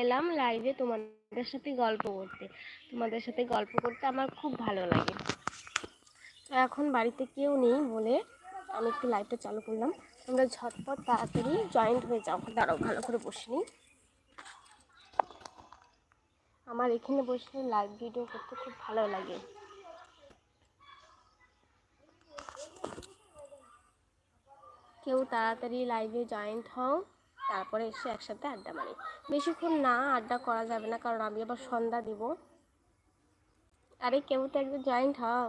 এলাম লাইভে তোমাদের সাথে গল্প করতে। তোমাদের সাথে গল্প করতে আমার খুব ভালো লাগে। তো এখন বাড়িতে কেউ নেই বলে আমি একটু লাইভটা চালু করলাম। তোমরা ঝটপট তাড়াতাড়ি জয়েন্ট হয়ে যাও। দাঁড়াও, ভালো করে বসে নিই আমার এখানে বসে লাইভ ভিডিও করতে খুব ভালো লাগে। কেউ তাড়াতাড়ি লাইভে জয়েন্ট হও। তারপরে এসে একসাথে আড্ডা মারি। বেশিক্ষণ না আড্ডা করা যাবে না, কারণ আমি আবার সন্ধ্যা দিব। আরে কেউ তো একদম জয়েন্ট হও।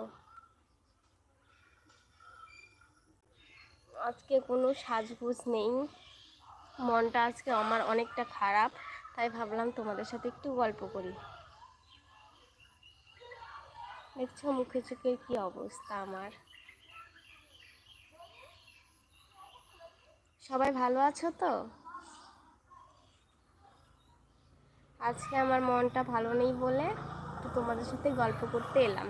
আজকে কোনো সাজগুজ নেই। মনটা আজকে আমার অনেকটা খারাপ, তাই ভাবলাম তোমাদের সাথে একটু গল্প করি। দেখছ মুখে চোখের কি অবস্থা আমার? সবাই ভালো আছো তো? আজকে আমার মনটা ভালো নেই বলে তো তোমাদের সাথে গল্প করতে এলাম।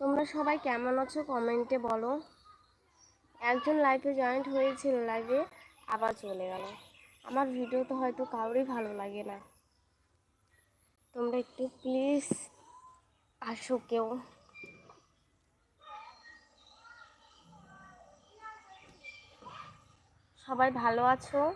তোমরা সবাই কেমন আছো কমেন্টে বলো। একজন লাইভে জয়েন্ট হয়েছিল লাইভে আবার চলে গেল। আমার ভিডিও তো হয়তো কারোরই ভালো লাগে না। তোমরা একটু প্লিজ আসো কেউ। সবাই ভালো আছো?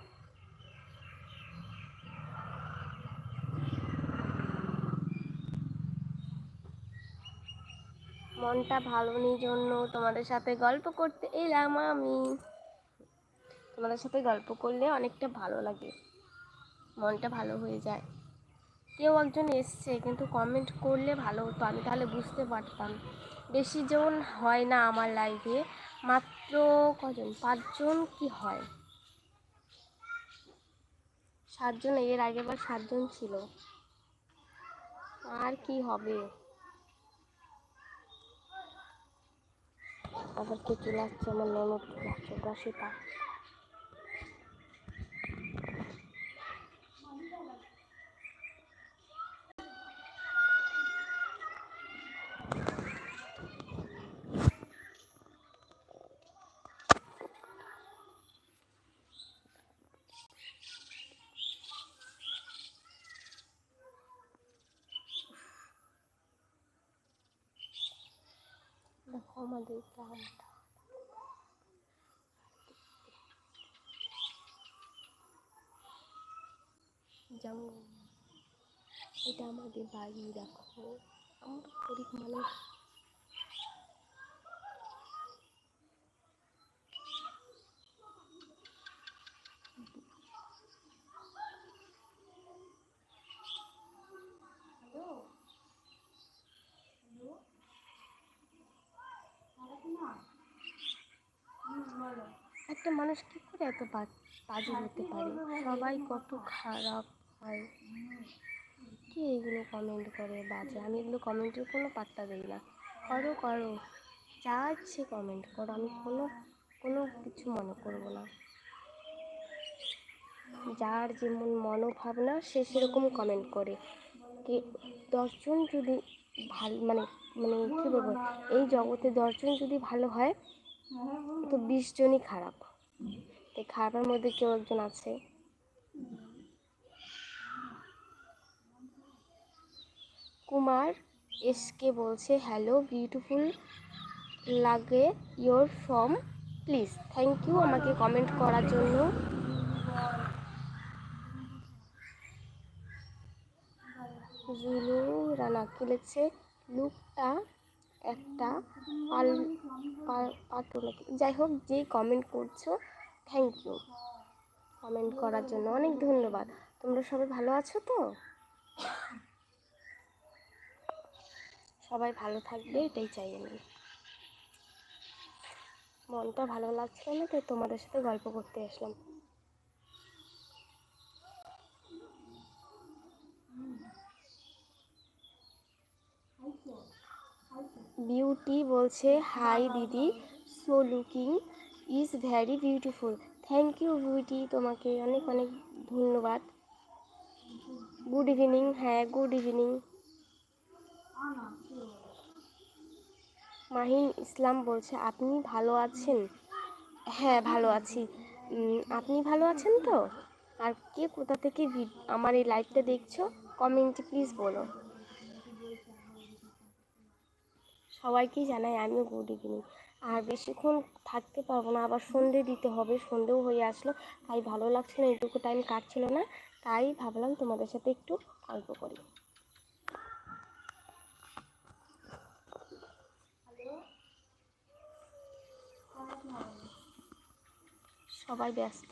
মনটা ভালো নেই জন্য তোমাদের সাথে গল্প করতে এলাম আমি। তোমাদের সাথে গল্প করলে অনেকটা ভালো লাগে। মনটা ভালো হয়ে যায়। কেউ একজন এসছে, কিন্তু কমেন্ট করলে ভালো হতো। আমি তাহলে বুঝতে পারতাম। বেশি জন হয় না আমার লাইফে মাত্র কজন? পাঁচজন কি হয়? সাতজন, এর আগেরবার সাতজন ছিল। আর কি হবে? আবার কে চলে আসছে আমার ননদ চলে আসছে দেখো আমাদের গ্রামটা যেমন এটা আমাদের বাড়ি দেখো। আমরা গরিব মানুষ। একটা মানুষ কি করে এত বাজে হতে পারে? সবাই কত খারাপ হয়। কে এগুলো কমেন্ট করে, বাজে? আমি এগুলো কমেন্টের কোনো পাত্তা দিই না। করো করো। যা ইচ্ছে কমেন্ট করো। আমি কোনো কোনো কিছু মনে করব না। যার যেমন মনোভাবনা, সে সেরকম কমেন্ট করে। কি, দশজন যদি ভালো মানে মানে কী বলব? এই জগতে দশজন যদি ভালো হয় তো বিশ জনই খারাপ। তাই খারাপের মধ্যে কেউ একজন আছে? কুমার, এসকে বলছে হ্যালো বিউটিফুল লাগে your form please thank you আমাকে কমেন্ট করার জন্য। জুলু রানা কি লিখছে? লুকটা একটা পাল নাকি যাই হোক যেই কমেন্ট করছ থ্যাংক ইউ কমেন্ট করার জন্য অনেক ধন্যবাদ। তোমরা সবাই ভালো আছো তো? সবাই ভালো থাকবে, এটাই চাই আমি। মনটা ভালো লাগছিল না, তাই তোমাদের সাথে গল্প করতে আসলাম। বিউটি বলছে, হাই দিদি, so looking is very beautiful. Thank you Beauty, তোমাকে অনেক অনেক ধন্যবাদ। গুড ইভিনিং হ্যাঁ গুড ইভিনিং। মাহিন ইসলাম বলছে, আপনি ভালো আছেন? হ্যাঁ ভালো আছি। আপনি ভালো আছেন তো? আর কে কোথা থেকে আমার এই লাইভটা দেখছ? কমেন্টে প্লিজ বলো। সবাইকেই জানাই আমিও গুড ইভিনিং আর বেশিক্ষণ থাকতে পারব না, আবার সন্ধে দিতে হবে, সন্ধেও হয়ে আসলো, তাই ভালো লাগছে না, এইটুকু টাইম কাটছিল না, তাই ভাবলাম তোমাদের সাথে একটু গল্প করি। সবাই ব্যস্ত।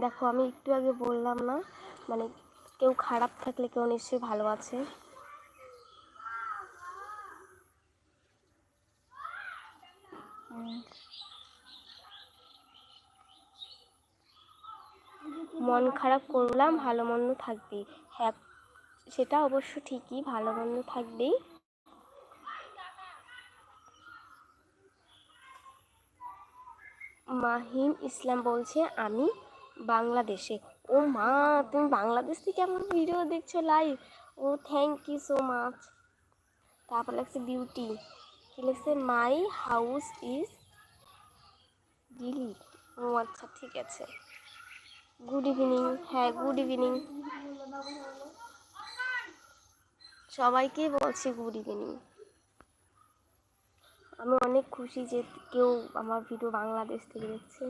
দেখো, আমি একটু আগে বললাম না মানে কেউ খারাপ থাকলে কেউ নিশ্চয়ই ভালো আছে। মন খারাপ করলাম, ভালো মন্দ থাকবেই। হ্যাঁ সেটা অবশ্য ঠিকই, ভালো মন্দ থাকবেই। মাহিম ইসলাম বলছে, আমি বাংলাদেশে। ও মা, তুমি বাংলাদেশ থেকে আমার ভিডিও দেখছ লাইভ ও থ্যাংক ইউ সো মাচ তারপর লাগছে বিউটি কি লিখছে? মাই হাউস ইজ দিল্লি ও আচ্ছা ঠিক আছে। গুড ইভিনিং হ্যাঁ গুড ইভিনিং সবাইকে বলছি গুড ইভিনিং আমি অনেক খুশি যে কেউ আমার ভিডিও বাংলাদেশ থেকে দেখছে।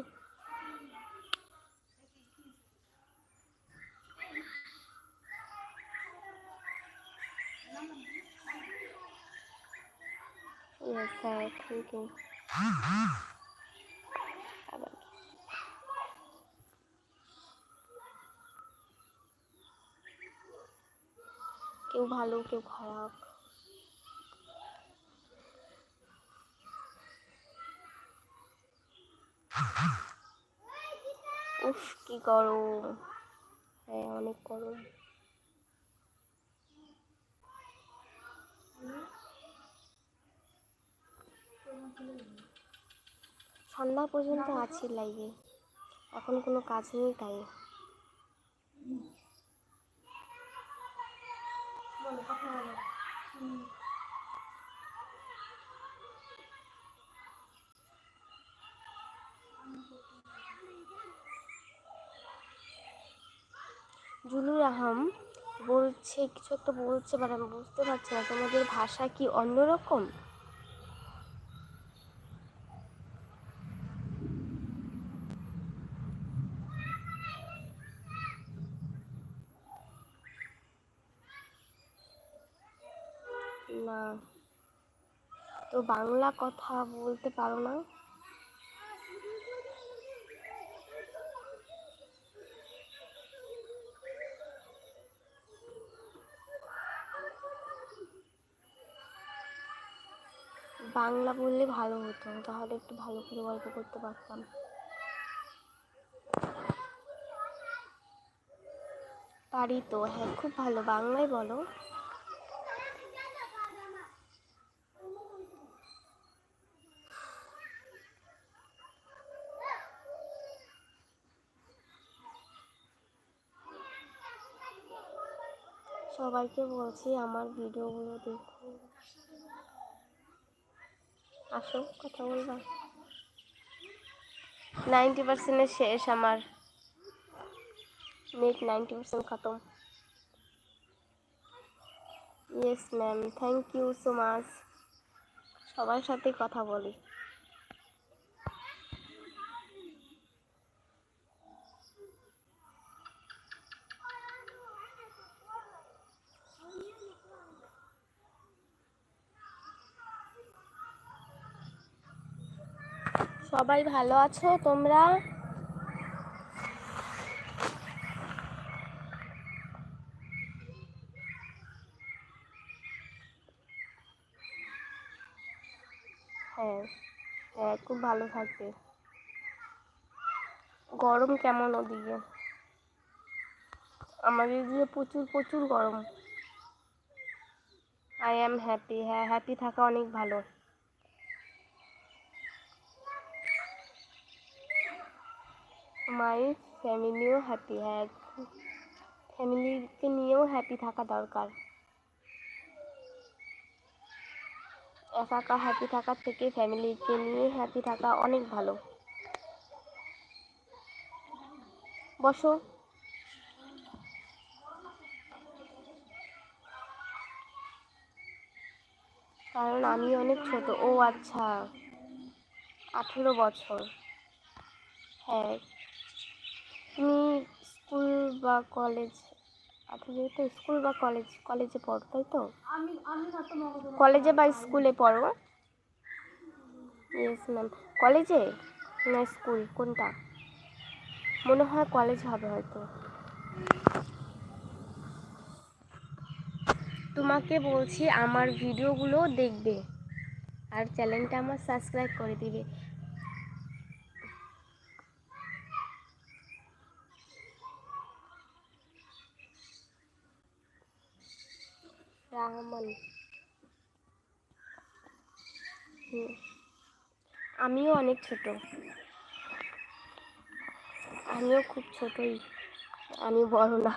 Yes, sir. Thank কেউ ভালো কেউ খারাপ। উফ কি গরম। হ্যাঁ অনেক গরম। সন্ধ্যা পর্যন্ত আছি লাইভে এখন কোনো কাজ নেই তাই। জুলুর আহম বলছে, কিছু একটা বলছে বাট আমি বুঝতে পারছি না। তোমাদের ভাষা কি অন্যরকম না তো বাংলা কথা বলতে পারো না? বাংলা বললে ভালো হতো, তাহলে একটু ভালো করে গল্প করতে পারতাম। পারি তো হ্যাঁ খুব ভালো, বাংলায় বলো। সবাইকে বলছি, আমার ভিডিওগুলো দেখো। আসো, কথা বলবা। নাইনটি পার্সেন্টের শেষ আমার। নেট নাইনটি পার্সেন্ট খতম। Yes ma'am thank you so much সবার সাথে কথা বলি। সবাই ভালো আছো তোমরা? হ্যাঁ হ্যাঁ খুব ভালো থাকবে গরম কেমন ওদিকে? আমাদের এদিকে প্রচুর প্রচুর গরম। আই অ্যাম হ্যাপি হ্যাঁ হ্যাপি থাকা অনেক ভালো। মাই ফ্যামিলিও হ্যাপি হ্যাঁ ফ্যামিলিকে নিয়েও হ্যাপি থাকা দরকার। একা একা হ্যাপি থাকার থেকে ফ্যামিলিকে নিয়ে হ্যাপি থাকা অনেক ভালো। বসো। কারণ আমি অনেক ছোট। ও আচ্ছা আঠেরো বছর। হ্যাঁ। তুমি স্কুল বা কলেজ আঠেরো তো স্কুল বা কলেজ কলেজে পড়ো তাই তো? কলেজে বা স্কুলে পড়ো? ইয়েস ম্যাম কলেজে না স্কুল? কোনটা? মনে হয় কলেজ হবে হয়তো। তোমাকে বলছি আমার ভিডিওগুলো দেখবে। আর চ্যানেলটা আমার সাবস্ক্রাইব করে দিবে। রাহমান হুম। আমিও অনেক ছোট। আমিও খুব ছোটই। আমি বড় না।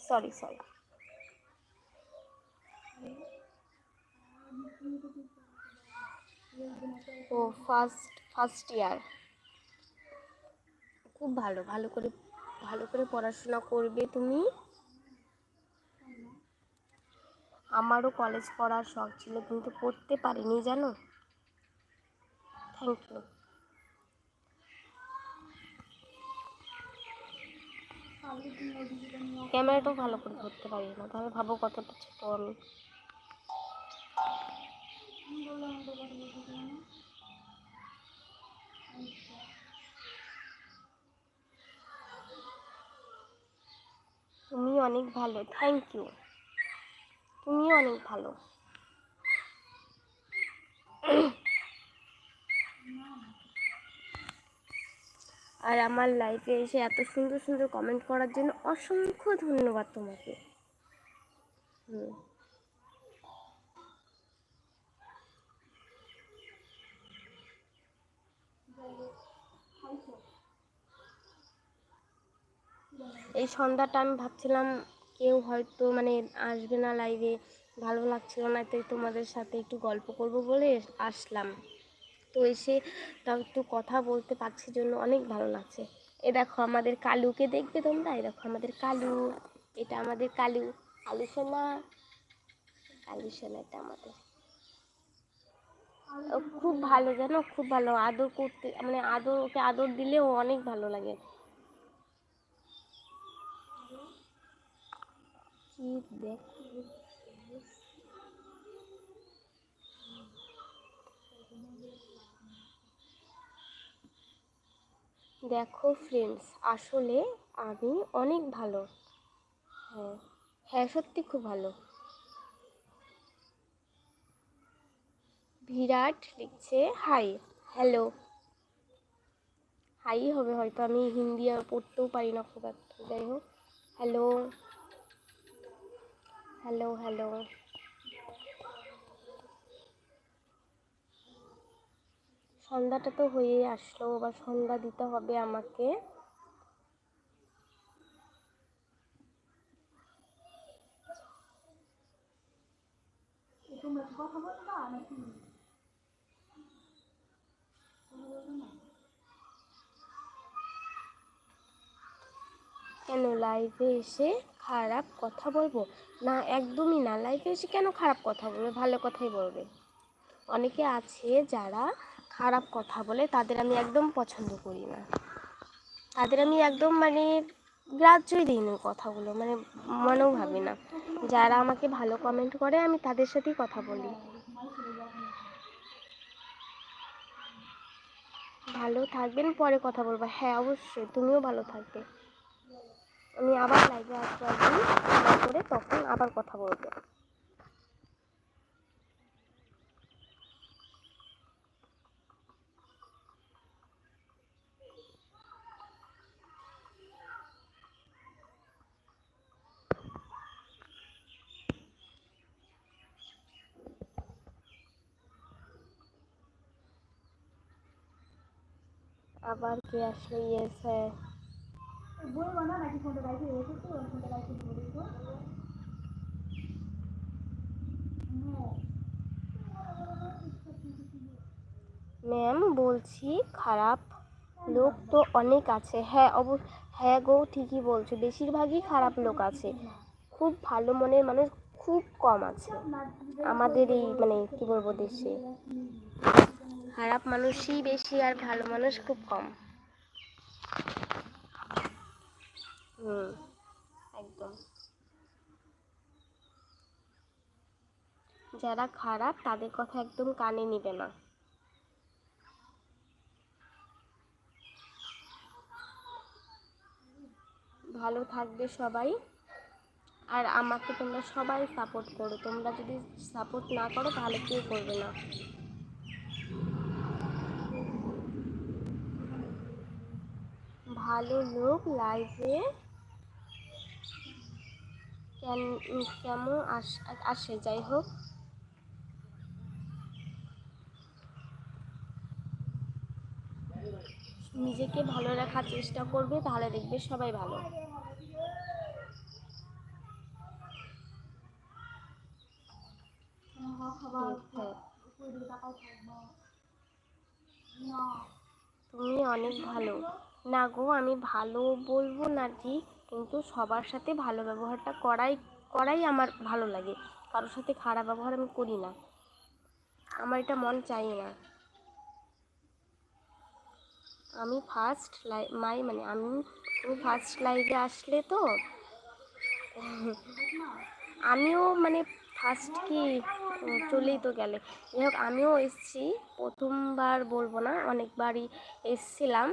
সরি সরি ও ফার্স্ট ফার্স্ট ইয়ার খুব ভালো ভালো করে ভালো করে পড়াশোনা করবে তুমি? আমারও কলেজ পড়ার শখ ছিল, কিন্তু পড়তে পারিনি, জানো? থ্যাংক ইউ ক্যামেরাটাও ভালো করে ধরতে পারি না, তাহলে ভাবো কতটা ছোট আমি। তুমি অনেক ভালো থ্যাংক ইউ তুমিও অনেক ভালো। আর আমার লাইফে এসে এত সুন্দর সুন্দর কমেন্ট করার জন্য অসংখ্য ধন্যবাদ তোমাকে। হুম। এই সন্ধ্যাটা আমি ভাবছিলাম কেউ হয়তো মানে আসবে না লাইভে ভালো লাগছিল না, তাই তোমাদের সাথে একটু গল্প করব বলে আসলাম। তো এসে তাও একটু কথা বলতে পারছি জন্য অনেক ভালো লাগছে। এ দেখো আমাদের কালুকে দেখবে তোমরা? এ দেখো আমাদের কালু। এটা আমাদের কালু। কালু সোনা। কালু সোনা এটা আমাদের। খুব ভালো জানো? খুব ভালো। আদর করতে মানে আদর ওকে আদর দিলেও অনেক ভালো লাগে। কি দেখ দেখো ফ্রেন্ডস আসলে আমি অনেক ভালো। হ্যাঁ হ্যাঁ সত্যি খুব ভালো। বিরাট লিখছে হাই হ্যালো হাই হবে হয়তো, আমি হিন্দি আর পড়তেও পারি না খুব একটা। যাই হোক হ্যালো হ্যালো হ্যালো। সন্ধ্যাটা তো হয়েই আসলো এবার সন্ধ্যা দিতে হবে আমাকে। কেন লাইভে এসে খারাপ কথা বলব? না, একদমই না। লাইফে এসে কেন খারাপ কথা বলবে? ভালো কথাই বলবে। অনেকে আছে যারা খারাপ কথা বলে, তাদের আমি একদম পছন্দ করি না। তাদের আমি একদম মানে গ্রাহ্যই দিই না কথাগুলো মানে মনেও ভাবি না। যারা আমাকে ভালো কমেন্ট করে, আমি তাদের সাথেই কথা বলি। ভালো থাকবেন, পরে কথা বলব। হ্যাঁ অবশ্যই, তুমিও ভালো থাকবে। আমি আবার লাইভে আসব একদিন। করে তখন আবার কথা বলব। আবার কি আসলে? ইয়ে স্যার বলব না, নাকি বাইকে তো বাইকে বলে দিবো ম্যাম, বলছি খারাপ লোক তো অনেক আছে। হ্যাঁ অব হ্যাঁ গো, ঠিকই বলছো। বেশিরভাগই খারাপ লোক আছে। খুব ভালো মনের মানুষ খুব কম আছে। আমাদের এই মানে কি বলব দেশে। খারাপ মানুষই বেশি আর ভালো মানুষ খুব কম। হুম, একদম। যারা খারাপ, তাদের কথা একদম কানে নিবে না। ভালো থাকবে সবাই, আর আমাকে তোমরা সবাই সাপোর্ট করো। তোমরা যদি সাপোর্ট না করো, তাহলে কেউ করবে না। ভালো লোক লাইফে কেমন আস- যাই হোক। নিজেকে ভালো রাখার চেষ্টা করবে, তাহলে দেখবে সবাই ভালো। তুমি অনেক ভালো। না গো, আমি ভালো বলব না ঠিক কিন্তু সবার সাথে ভালো ব্যবহারটা করাই করাই আমার ভালো লাগে। কারোর সাথে খারাপ ব্যবহার আমি করি না। আমার এটা মন চাই না। আমি ফার্স্ট লাই মাই মানে আমি, তুমি ফার্স্ট লাইভে আসলে তো, আমিও মানে ফার্স্ট কি, চলেই তো গেলে। যাই হোক, আমিও এসেছি। প্রথমবার বলব না, অনেকবারই এসছিলাম।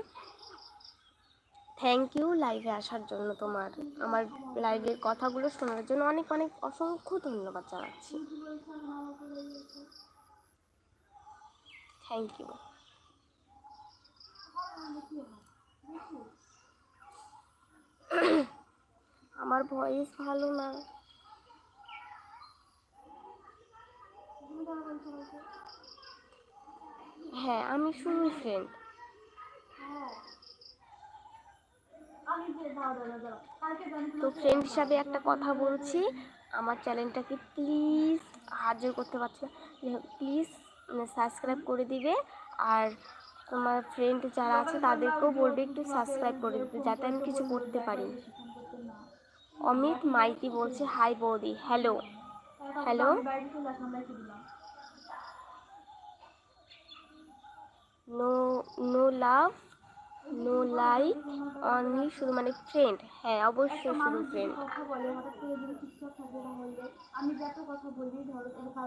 থ্যাংক ইউ লাইভে আসার জন্য তোমার, আমার লাইভের কথাগুলো শোনার জন্য অনেক অনেক অসংখ্য ধন্যবাদ জানাচ্ছি। থ্যাংক ইউ আমার ভয়েস ভালো না। হ্যাঁ আমি শুনি ফ্রেন্ড আমি যে দাও দাও দাও, দাও কালকে জানি তো ফ্রেন্ড হিসাবে একটা কথা বলছি, আমার চ্যানেলটাকে প্লিজ হাজির করতে পারছি প্লিজ সাবস্ক্রাইব করে দিবে, আর তোমার ফ্রেন্ড যারা আছে তাদেরকেও বলবে একটু সাবস্ক্রাইব করে দিতে, যাতে আমি কিছু করতে পারি। অমিত মাইতি বলছে হাই বৌদি hello hello no no love no like only শুধু মানে ফ্রেন্ড হ্যাঁ অবশ্যই শুধু ফ্রেন্ড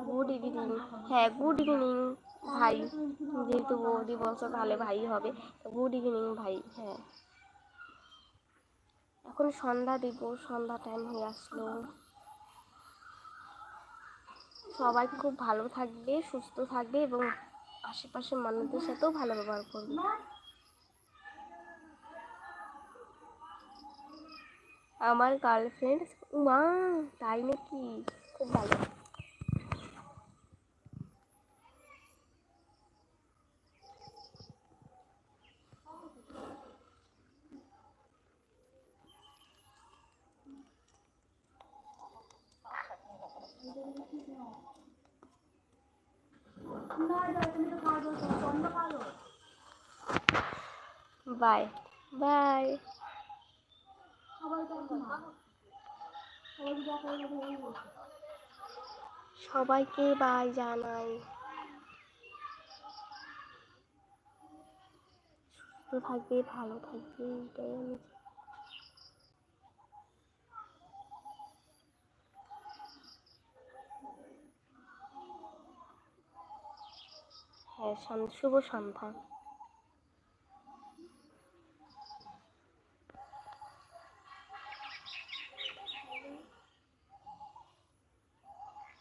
গুড ইভিনিং হ্যাঁ গুড ইভিনিং ভাই। যেহেতু বৌদি বলছো তাহলে ভাই হবে। গুড ইভিনিং ভাই। হ্যাঁ। এখন সন্ধ্যা দিব সন্ধ্যা টাইম হয়ে আসলো। সবাই খুব ভালো থাকবে সুস্থ থাকবে এবং আশেপাশের মানুষদের সাথেও ভালো ব্যবহার করবে। আমার গার্লফ্রেন্ড মা তাই নাকি? খুব ভালো। না যাও সবাইকে বাই জানাই। সুস্থ থাকবে ভালো থাকবে এটাই আমি হ্যাঁ শুভ সন্ধ্যা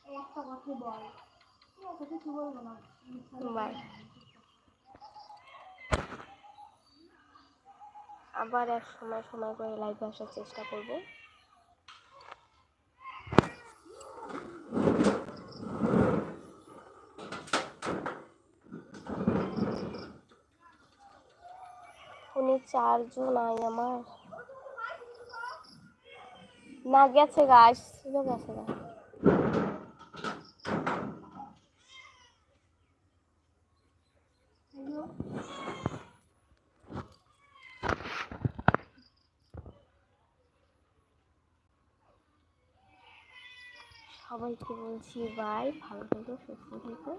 এই একটা কথা বল ঠিক আছে কিছু বলব না বাই। আবার এক সময় সময় করে লাইভে আসার চেষ্টা করব। চারজন নাই আমার। না, গেছে গা আসছিল গেছে গা হ্যালো সবাইকে বলছি বাই ভালো থেকো সুস্থ থেকো।